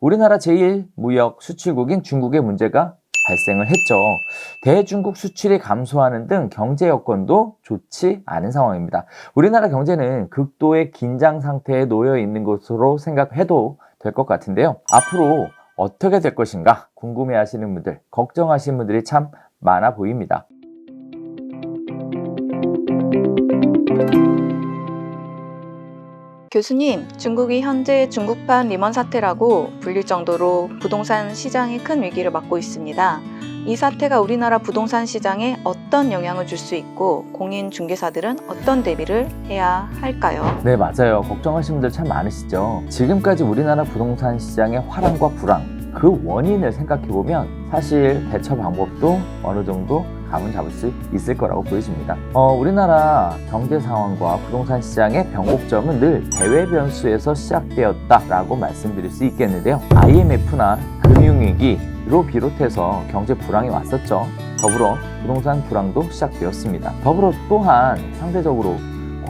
우리나라 제일 무역 수출국인 중국의 문제가 발생을 했죠. 대중국 수출이 감소하는 등 경제 여건도 좋지 않은 상황입니다. 우리나라 경제는 극도의 긴장 상태에 놓여 있는 것으로 생각해도 될 것 같은데요. 앞으로 어떻게 될 것인가 궁금해 하시는 분들, 걱정하시는 분들이 참 많아 보입니다. 교수님, 중국이 현재 중국판 리먼 사태라고 불릴 정도로 부동산 시장이 큰 위기를 맞고 있습니다. 이 사태가 우리나라 부동산 시장에 어떤 영향을 줄 수 있고 공인 중개사들은 어떤 대비를 해야 할까요? 네, 맞아요. 걱정하시는 분들 참 많으시죠. 지금까지 우리나라 부동산 시장의 화랑과 불황, 그 원인을 생각해 보면 사실 대처 방법도 어느 정도 감은 잡을 수 있을 거라고 보여집니다. 어, 우리나라 경제 상황과 부동산 시장의 변곡점은 늘 대외 변수에서 시작되었다라고 말씀드릴 수 있겠는데요. IMF나 금융위기로 비롯해서 경제 불황이 왔었죠. 더불어 부동산 불황도 시작되었습니다. 더불어 또한 상대적으로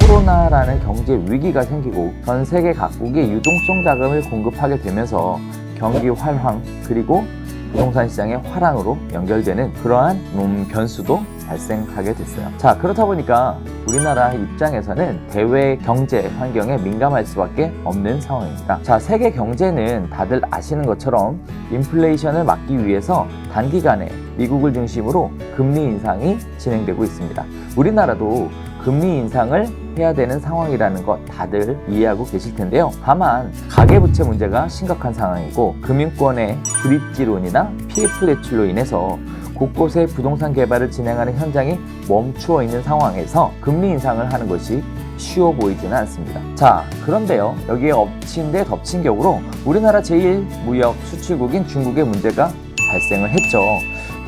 코로나라는 경제 위기가 생기고 전 세계 각국이 유동성 자금을 공급하게 되면서 경기 활황 그리고 부동산 시장의 화랑으로 연결되는 그러한 음, 변수도 발생하게 됐어요. 자, 그렇다 보니까 우리나라 입장에서는 대외 경제 환경에 민감할 수밖에 없는 상황입니다. 자, 세계 경제는 다들 아시는 것처럼 인플레이션을 막기 위해서 단기간에 미국을 중심으로 금리 인상이 진행되고 있습니다. 우리나라도 금리 인상을 해야 되는 상황이라는 것 다들 이해하고 계실 텐데요. 다만 가계부채 문제가 심각한 상황이고 금융권의 브릿지론이나 대출로 인해서 곳곳에 부동산 개발을 진행하는 현장이 멈추어 있는 상황에서 금리 인상을 하는 것이 쉬워 보이지는 않습니다. 자, 그런데요. 여기에 엎친 데 덮친 격으로 우리나라 제일 무역 수출국인 중국의 문제가 발생을 했죠.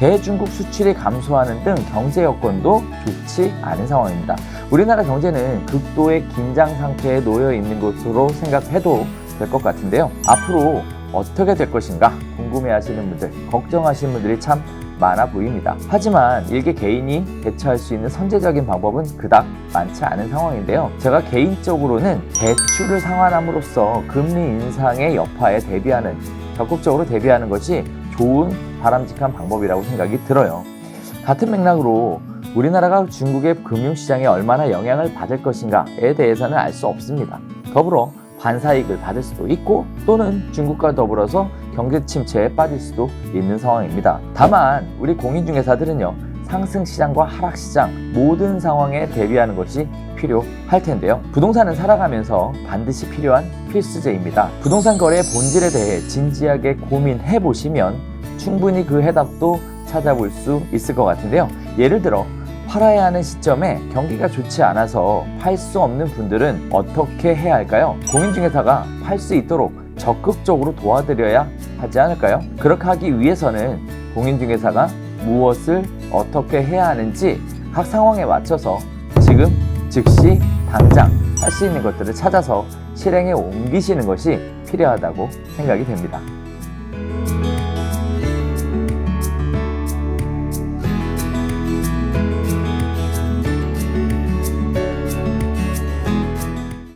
대중국 수출이 감소하는 등 경제 여건도 좋지 않은 상황입니다. 우리나라 경제는 극도의 긴장 상태에 놓여 있는 것으로 생각해도 될 것 같은데요. 앞으로 어떻게 될 것인가 궁금해 하시는 분들, 걱정하시는 분들이 참 많아 보입니다. 하지만 일개 개인이 대처할 수 있는 선제적인 방법은 그닥 많지 않은 상황인데요. 제가 개인적으로는 대출을 상환함으로써 금리 인상의 여파에 대비하는 적극적으로 대비하는 것이 좋은 바람직한 방법이라고 생각이 들어요. 같은 맥락으로 우리나라가 중국의 금융시장에 얼마나 영향을 받을 것인가에 대해서는 알 수 없습니다. 더불어 반사이익을 받을 수도 있고 또는 중국과 더불어서 경제 침체에 빠질 수도 있는 상황입니다. 다만 우리 공인중개사들은요 상승 시장과 하락 시장 모든 상황에 대비하는 것이 필요할 텐데요. 부동산은 살아가면서 반드시 필요한 필수제입니다. 부동산 거래의 본질에 대해 진지하게 고민해 보시면 충분히 그 해답도 찾아볼 수 있을 것 같은데요. 예를 들어 팔아야 하는 시점에 경기가 좋지 않아서 팔 수 없는 분들은 어떻게 해야 할까요? 공인중개사가 팔 수 있도록 적극적으로 도와드려야 하지 않을까요? 그렇게 하기 위해서는 공인중개사가 무엇을 어떻게 해야 하는지 각 상황에 맞춰서 지금 즉시 당장 할 수 있는 것들을 찾아서 실행에 옮기시는 것이 필요하다고 생각이 됩니다.